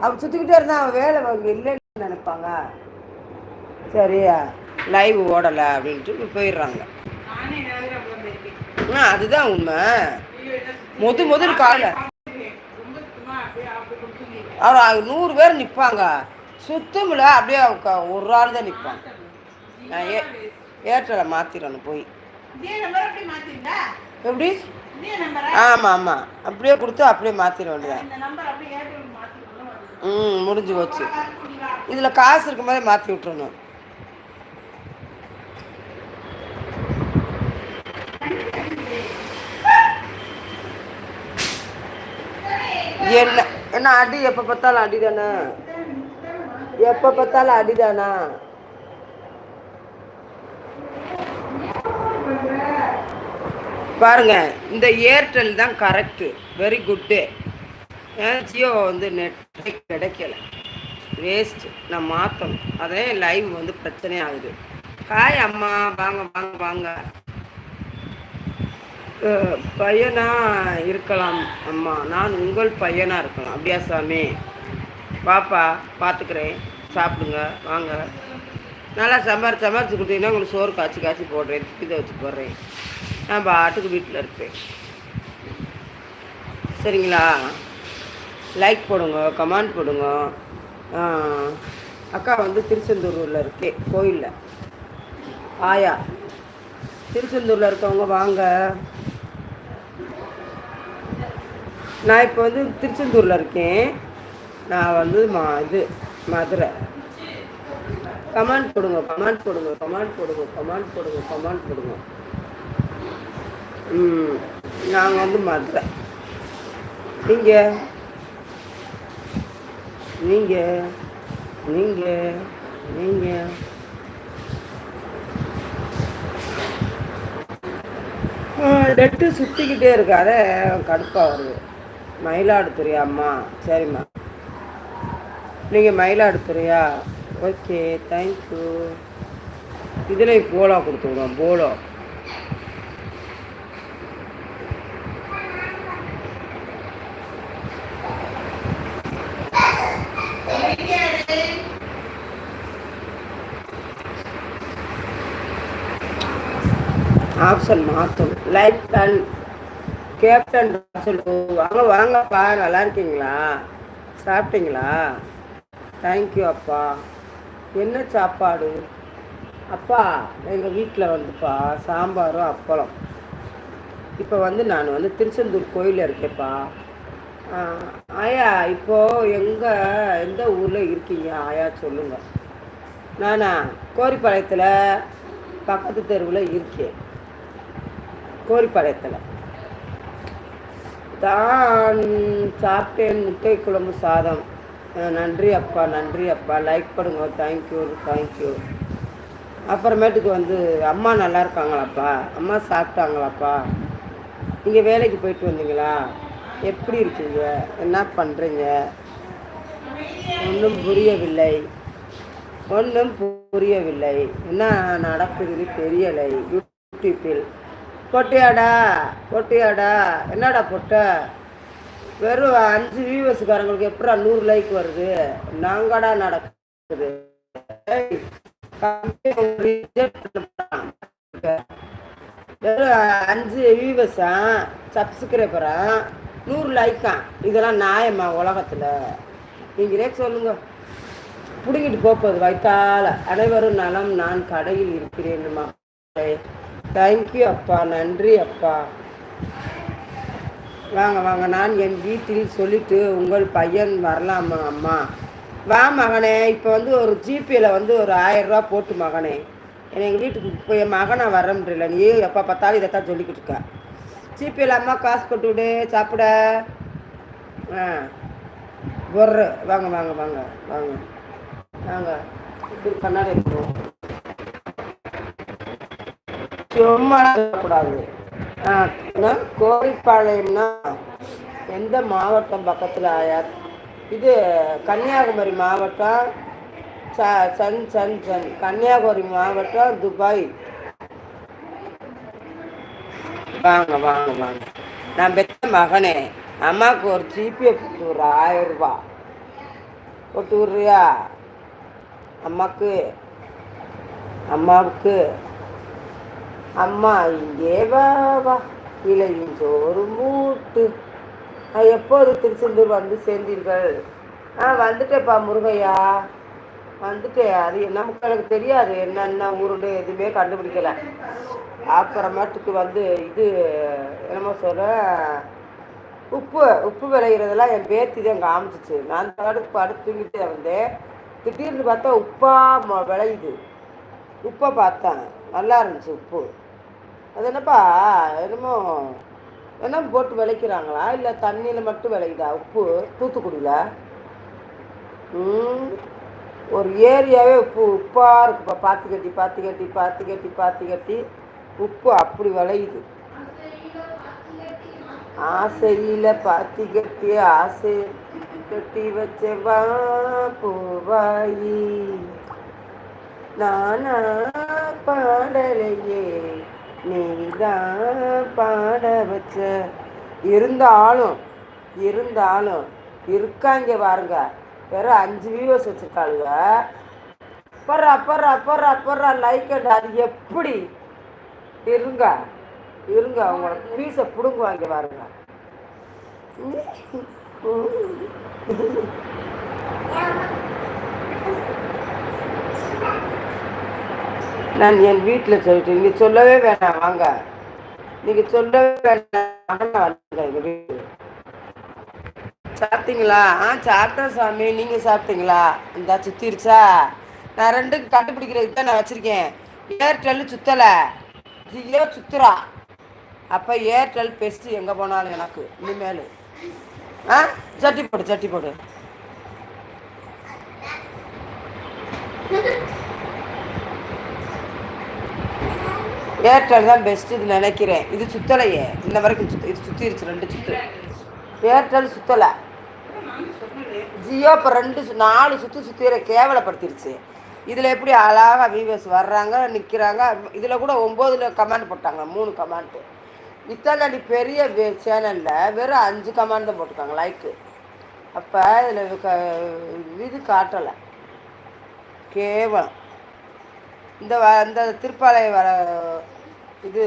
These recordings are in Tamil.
அவன் சுற்றிக்கிட்டே இருந்தால் அவன் வேலை அவங்க இல்லைன்னு நினைப்பாங்க. சரியா? லைவ் ஓடலை அப்படின்ட்டு போயிடுறாங்க. ஆ அதுதான் உண்மை. முது முதல் காலை. அவர் நூறு பேர் நிற்பாங்க சுத்தமில்ல அப்படியே க- ஒரு ஆள் தான் நிற்பாங்க நான் ஏ ஏர்டெலை மாற்றிடணும் போய். எப்படி? ஆமாம் ஆமாம் அப்படியே கொடுத்து அப்படியே மாற்றிட வேண்டியதான் ம் முடிஞ்சு போச்சு. இதில் காசு இருக்கும் போதே மாற்றி விட்டுறணும். என்ன என்ன அடி எப்போ பார்த்தாலும் அடி தானே எப்போ பார்த்தாலும் அடி தானா பாருங்க இந்த ஏர்டெல் தான் கரெக்டு வெரி குட்டு ஜியோ வந்து நெட் கிடைக்கல. வேஸ்ட் நான் மாற்றணும் அதே லைவ் வந்து பிரச்சனை ஆகுது. ஹாய் அம்மா வாங்க வாங்க வாங்க. பையனா இருக்கலாம் அம்மா. நான் உங்கள் பையனா இருக்கலாம். அப்படியா சாமி? பாப்பா பார்த்துக்கிறேன் சாப்பிடுங்க வாங்க. நல்லா சம்பாரி சம்பாரிச்சு கொடுத்தீங்கன்னா உங்களுக்கு சோறு காய்ச்சி காய்ச்சி போடுறேன். இதை வச்சு போடுறேன். நான் பாட்டுக்கு வீட்டில் இருப்பேன். சரிங்களா? லைக் போடுங்க கமெண்ட் போடுங்க. அக்கா வந்து திருச்செந்தூரில் இருக்கே கோயிலில். ஆயா திருச்செந்தூரில் இருக்கவங்க வாங்க. நான் இப்போ வந்து திருச்செந்தூரில் இருக்கேன். நான் வந்து மா இது மதுரை. கமெண்ட் போடுங்க கமெண்ட் போடுங்க கமெண்ட் போடுங்க கமெண்ட் போடுங்க கமெண்ட் போடுங்க. ம் நாங்கள் வந்து மதுரை. நீங்கள் நீங்கள் நீங்கள் நீங்கள் நெட்டு சுற்றிக்கிட்டே இருக்கு அதே கடுப்பாக வருது. மயிலாடுதுறை அம்மா சரிம்மா. நீங்கள் மயிலாடுதுறையா? ஓகே தேங்க்யூ இதில் போலோ கொடுத்து விடுவோம் போலோ. ஆப்ஷன் மாற்றும் லைக் டன் கேப்டன் சொல்லு வாங்க வாங்கப்பா நல்லா இருக்கீங்களா? சாப்பிட்டீங்களா? தேங்க்யூ அப்பா. என்ன சாப்பாடு? அப்பா எங்கள் வீட்டில் வந்துப்பா சாம்பாரும் அப்பளம். இப்போ வந்து நான் வந்து திருச்செந்தூர் கோயிலில் இருக்கேன்ப்பா. ஆயா இப்போது எங்கே எந்த ஊரில் இருக்கீங்க? ஆயா சொல்லுங்கள் நானா கோரிப்பாளையத்தில் பக்கத்து தெருவில் இருக்கேன். கோரிப்பாளையத்தில் தான் சாப்பிட்டேன் முட்டை குழம்பு சாதம். நன்றி அப்பா நன்றி அப்பா. லைக் பண்ணுங்க. தேங்க்யூ தேங்க்யூ அப்புறமேட்டுக்கு வந்து அம்மா நல்லா இருக்காங்களாப்பா? அம்மா சாப்பிட்டாங்களாப்பா? நீங்கள் வேலைக்கு போயிட்டு வந்தீங்களா? எப்படி இருக்கீங்க? என்ன பண்ணுறீங்க ஒன்றும் புரியவில்லை. ஒன்றும் புரியவில்லை. என்ன நடக்குதுன்னு தெரியலை. யூடியூப்பில். பொட்டியாடா பொட்டியாடா என்னடா பொட்ட வெறும் அஞ்சு வியூவர்ஸ்காரங்களுக்கு எப்படா நூறு லைக் வருது? நாங்கடா நடக்குது. வெறும் அஞ்சு வியூவர்ஸா சப்ஸ்கிரைபரா நூறு லைக்கா இதெல்லாம் நியாயமா உலகத்தில்? நீங்களே சொல்லுங்க. பிடுங்கிட்டு போப்பது வைத்தால அனைவரும் நலம் நான் கடையில் இருக்கிறேன்மா தேங்க்யூ அப்பா. நன்றி அப்பா. வாங்க வாங்க. நான் என் வீட்டில் சொல்லிட்டு உங்கள் பையன் வரலாமா அம்மா? வா மகனே. இப்போ வந்து ஒரு ஜிபேயில் வந்து ஒரு ஆயரூபா போட்டு மகனே. எங்கள் வீட்டுக்கு இப்போ என் மகனை வர முடியல. நீ எப்போ பார்த்தாலும் இதைத்தான் சொல்லிக்கிட்டு இருக்க. ஜிபேயில் அம்மா காசு போட்டு விடு சாப்பிட. ஆ. ஒரு வாங்க வாங்க வாங்க வாங்க. வாங்க. இப்படி கண்ணாடி இருக்கும் சும்மா கூடாது ஆ கோரிப்பாளையம்னா எந்த மாவட்டம் பக்கத்தில் ஆயா இது கன்னியாகுமரி மாவட்டம் ச சன் சன் சன். கன்னியாகுமரி மாவட்டம் துபாய். வாங்க வாங்க வாங்க. நான் பெற்ற மகனே. அம்மாவுக்கு ஒரு ஜிபே ஒரு ஆயிரம் ரூபாய் போட்டு விட்றியா? அம்மாவுக்கு அம்மாவுக்கு. அம்மா இங்கே வா வா. இலையும் சோறு மூட்டு எப்போது திருச்செந்தூர் வந்து சேர்ந்தீர்கள்? ஆ வந்துட்டேப்பா முருகையா. வந்துட்டேன். அது நமக்கு எனக்கு தெரியாது. என்னென்ன ஊருன்னு எதுவுமே கண்டுபிடிக்கல. அப்புறமாட்டுக்கு வந்து இது என்னமோ சொல்ல உப்பு உப்பு விளையிறதெல்லாம் என் பேத்தி தான் காமிச்சிச்சு. நான் தடுப்பு படுத்து தூங்கிட்டே வந்தேன். திடீர்னு பார்த்தா உப்பா விளையுது. உப்பை பார்த்தேன். நல்லா இருந்துச்சு உப்பு. அது என்னப்பா என்னமோ என்ன போட்டு விளைக்கிறாங்களா? இல்லை தண்ணியில் மட்டும் விளையுதா? உப்பு தூத்துக்குடியில்? ஒரு ஏரியாவே உப்பு உப்பாக இருக்குப்பா. பாத்தி கட்டி பாத்தி கட்டி பாத்தி கட்டி பாத்தி கட்டி உப்பு அப்படி விளையுது. ஆசையில் பாத்தி கட்டி ஆசை கட்டி வச்சவா பூவாயி. நானா பாடலையே நீதான் பாட வச்ச. இருந்தாலும் இருந்தாலும் இருக்காங்க பாருங்க. வெறும் அஞ்சு வியூவர்ஸ் வச்சிருக்காளுங்க பர்றா பர்றா பர்றா பர்றா லைக் அது எப்படி? இருங்க இருங்க அவங்களோட பீஸை பிடுங்குவாங்க பாருங்க. நான் என் வீட்டில் சொல்லிட்டு நீங்கள் சொல்லவே வேணாம் வாங்க. நீங்கள் சொல்லவே வேணாம் வாங்க எங்கள் வீட்டு சாப்பிட்டீங்களா? ஆ சாப்பிட்டேன் சாமி. நீங்கள் சாப்பிட்டீங்களா? இந்தா சுத்திருச்சா? நான் ரெண்டு கண்டுபிடிக்கிறதுக்கு தான் நான் வச்சுருக்கேன். ஏர்டெல் சுத்தலை. ஜியோ சுத்துறா. அப்போ ஏர்டெல் பெஸ்ட்டு எங்கே போனாலும் எனக்கு இனிமேல். ஆ? சட்டி போடு சட்டி போடு. ஏர்டெல் தான் பெஸ்ட்டு இது நினைக்கிறேன். இது சுத்தலையே. இன்ன வரைக்கும் சுத்த இது சுற்றிருச்சு ரெண்டு சுத்து. ஏர்டெல் சுத்தலை. ஜியோ இப்போ ரெண்டு சு- நாலு சுற்று சுற்றிற கேவலப்படுத்திருச்சு. இதில் எப்படி அழகாக வியூவர்ஸ் வர்றாங்க நிற்கிறாங்க இதில் கூட ஒம்போதில் கமாண்ட் போட்டாங்க மூணு கமெண்ட்டு இத்தாண்டி பெரிய சேனலில் வெறும் அஞ்சு கமாண்ட் தான் போட்டிருக்காங்க லைக்கு அப்போ இதில் இது காட்டலை. கேவலம். இந்த வ இந்த திருப்பாலை வர இது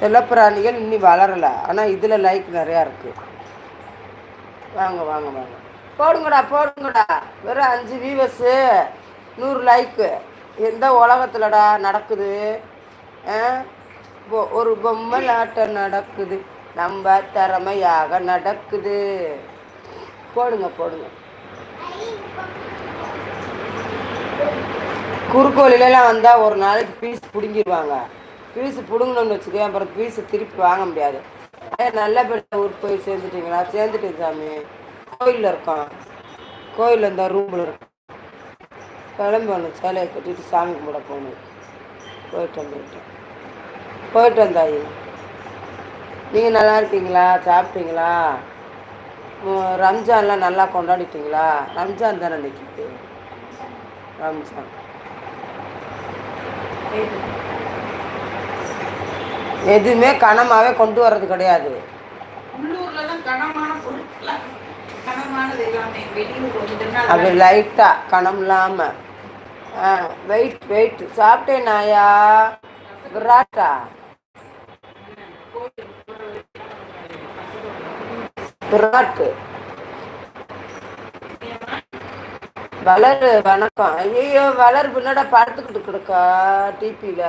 செல்லப்பிராணிகள் இன்னும் வளரலை. ஆனால் இதில் லைக் நிறையா இருக்குது வாங்க வாங்க வாங்க. போடுங்கடா போடுங்கடா. வெறும் அஞ்சு வியூவர்ஸு நூறு லைக்கு எந்த உலகத்துலடா நடக்குது? ஒரு பொம்மை நாட்டம் நடக்குது. நம்ம திறமையாக நடக்குது. போடுங்க போடுங்க. குறுக்கோலிலலாம் வந்தால் ஒரு நாளைக்கு பீஸ் பிடுங்கிடுவாங்க பீஸ் பிடுங்கணும்னு வச்சுக்கோங்க அப்புறம் பீஸை திருப்பி வாங்க முடியாது. அதே நல்லபடியாக ஊருக்கு போய் சேர்ந்துட்டீங்களா? சேர்ந்துட்டேன் சாமி. கோயிலில் இருக்கோம். கோயிலில் இருந்தால் ரூமில் இருக்கோம். கிளம்பணும் சேலையை கட்டிட்டு சாமி கும்பிட போகணும் போயிட்டு வந்துட்டேன் போயிட்டு வந்தாயி. நீங்கள் நல்லா இருக்கீங்களா? சாப்பிட்டீங்களா? ரம்ஜான்லாம் நல்லா கொண்டாடிட்டீங்களா? ரம்ஜான் தானே இன்னைக்கு ரம்ஜான். எதுவுமே கனமாவே கொண்டு வர்றது கிடையாது. அப்படி லைட்டாக கனம் இல்லாமல் வெயிட் வெயிட் சாப்பிட்டேன் நாயா? விராட்டா விராட்டு வளர் வணக்கம். ஐயோ வளர் பின்னாட படுத்துக்கிட்டு இருக்கா டிபியில்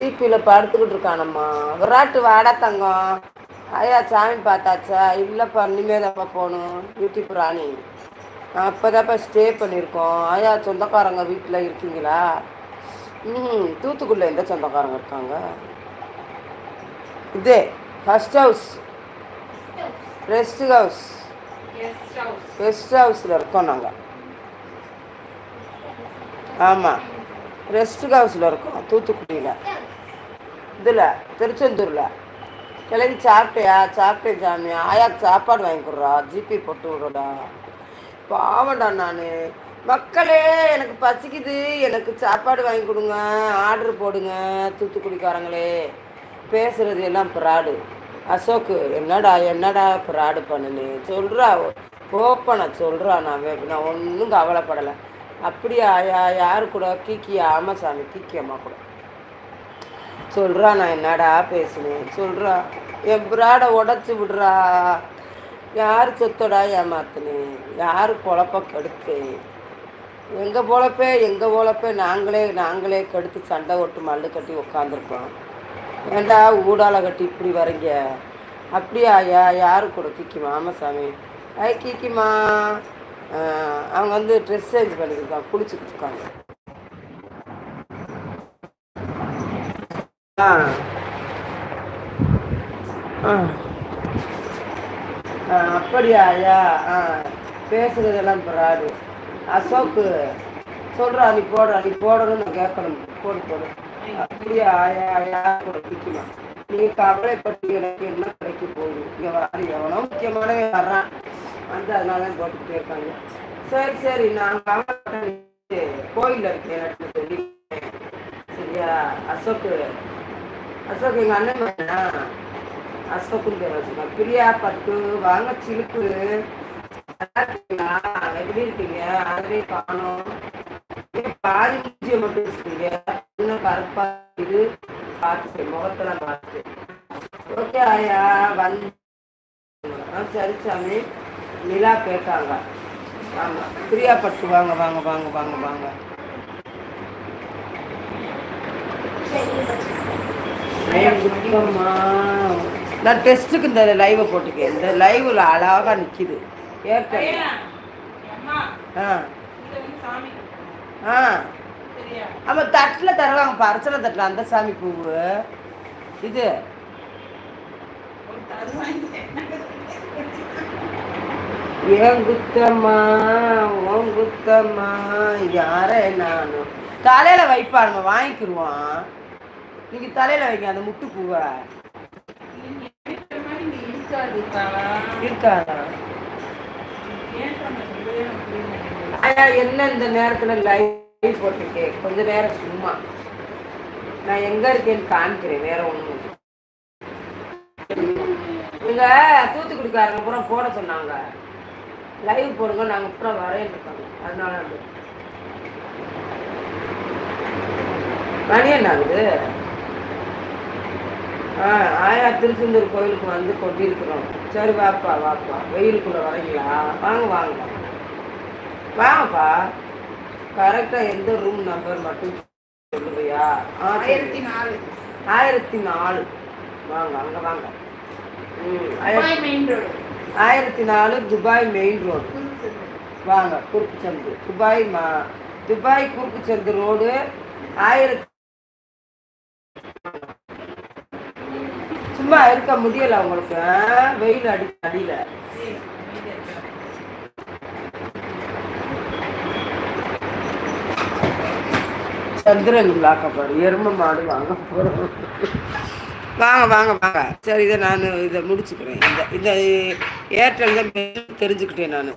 டிபியில் படுத்துக்கிட்டு இருக்கானம்மா. விராட்டு வாடா தங்கம். ஐயா சாமி பார்த்தாச்சா? இல்லைப்பா இனிமேதாப்பா போகணும். யூடியூப் ராணி அப்போதான்ப்பா ஸ்டே பண்ணியிருக்கோம். ஐயா சொந்தக்காரங்க வீட்டில் இருக்கீங்களா? ம் தூத்துக்குடியில் எந்த சொந்தக்காரங்க இருக்காங்க? இதே first house rest house rest ஹவுஸில் இருக்கோம் நாங்கள் ஆமாம் ரெஸ்ட் ஹவுஸில் இருக்கோம் தூத்துக்குடியில். இதில் திருச்செந்தூரில். கிளம்பி சாப்பிட்டியா? சாப்பிட்டேன் சாமி. ஆயாக்கு சாப்பாடு வாங்கி கொடுறா. ஜிபே போட்டு விடுடா பாவம்டா நான். மக்களே எனக்கு பசிக்குது. எனக்கு சாப்பாடு வாங்கி கொடுங்க. ஆர்டர் போடுங்க தூத்துக்குடிக்காரங்களே. பேசுகிறது எல்லாம் ப்ராடு. அசோக்கு என்னடா என்னடா ஃப்ராடு பண்ணுனே சொல்கிறா கோப்பனை சொல்கிறா நான் வே- நான் ஒன்றும் கவலைப்படலை. அப்படியா யா யாரு கூட? கீக்கி ஆமாம் சாமி கீக்கி அம்மா கூட. சொல்கிறா நான் என்னடா பேசுனேன்? சொல்கிறா என் பிராடை உடச்சி விடுறா. யார் சொத்தடா ஏமாத்துனேன் யார் பொழப்ப கெடுத்தேன் எங்கள் பொழப்பே எங்கள் பொழப்பே நாங்களே நாங்களே கெடுத்து சண்டை ஓட்டு மல்லு கட்டி உட்காந்துருக்கோம் ஏண்டா ஊடால கட்டி இப்படி வரீங்க அப்படியா யா யாரு கூட? கிக்கிமா ஆமாம் சாமி. ஐ கிக்கிமா. அவங்க வந்து ட்ரெஸ் சேஞ்ச் பண்ணிக்கிட்டு குளிச்சுக்கிட்டு இருக்காங்க. ஆ. ஆ. ஆ, அப்படியா ஐயா ஆ பேசுறதெல்லாம் பிராடு அசோக்கு சொல்கிறா நீ போடுறா நீ போடணும்னு நான் கேட்கணும். போடு போடு. அப்படியா ஆயா ஐயா கூட பிடிக்குமா நீங்கள் கவலைப்பட்டு எனக்கு என்ன கிடைக்க போகுது? இங்கே வர எவ்வளோ முக்கியமானவன் வர்றான். வந்து அதனால தான் போட்டுக்கிட்டே இருக்காங்க. சரி சரி நான் கவலைப்பட்டேன் கோயிலில் இருக்கேன் எனக்கு சொல்லி சரியா? அசோக்கு அசோக் எங்கள் அண்ணன் மகனா அசோக்குன்னு பேர் வச்சுருக்கேன் பிரியா பட்டு வாங்க சிலுக்கு. நல்லா இருக்கீங்களா எப்படி இருக்கீங்க? அதே காணும். பாதி மூச்சியை மட்டும் வச்சுருக்கீங்க இன்னும் கருப்பா இது பார்த்துட்டு முகத்துல பார்த்து ஓகே ஆயா வந்து சரி சாமி. நிலா கேட்டாங்க. ஆமா பிரியா பட்டு வாங்க வாங்க வாங்க வாங்க. வாங்க நான் டெஸ்ட்டுக்கு இந்த லைவை போட்டுக்கேன். இந்த லைவில் அழகாக நிற்கிது ஏற்கனவே ஆ. ஆ. ஆமாம் தட்டில் தருவாங்க பரிசல தட்டில் அந்த சாமி பூவு. இது. ஏன் குத்தம்மா உன் குத்தம்மா? யாரே நானும் தலையில் வைப்பா நம்ம வாங்கிக்கிருவோம் நீங்கள் தலையில் வைங்க அந்த முட்டு பூவை. நீங்க. இருக்காதா என்ன இந்த நேரத்தில் லைவ் போட்டிருக்கேன். கொஞ்ச நேரம் சும்மா. நான் எங்க இருக்கேன்னு காமிக்கிறேன். வேற ஒண்ணும் இங்க தூத்துக்குடிக்காரங்க பூரா போட சொன்னாங்க. லைவ் போடுங்க. நாங்க பூரா வரேன் இருக்காங்க. அதனால அது. மணி என்ன ஆகுது? ஆ ஆயா திருச்செந்தூர் கோயிலுக்கு வந்து கொண்டிருக்கிறோம் சரி வாப்பா வாப்பா. வெயிலுக்குள்ள வரீங்களா? வாங்க வாங்க. வாங்கப்பா. கரெக்டாக எந்த ரூம் நம்பர் மட்டும் சொல்லுவியா. ஆயிரத்தி நாலு. ஆயிரத்தி நாலு. வாங்க அங்கே வாங்க. ஆயிரத்தி நாலு துபாய் மெயின் ரோடு வாங்க குறுக்குச்சந்து துபாய் மா துபாய் குறுக்குச்சந்து ரோடு ஆயிரத்தி சும்மா இருக்க முடியல உங்களுக்கு? வெயில் அடி அடியில. சந்திரன் விழாக்கப்பாடு எரும மாடு வாங்க போகிறோம் வாங்க வாங்க வாங்க. சரி இதை நான் இதை முடிச்சுக்கிறேன். இந்த இந்த ஏர்டெல் தான் தெரிஞ்சுக்கிட்டேன் நான்.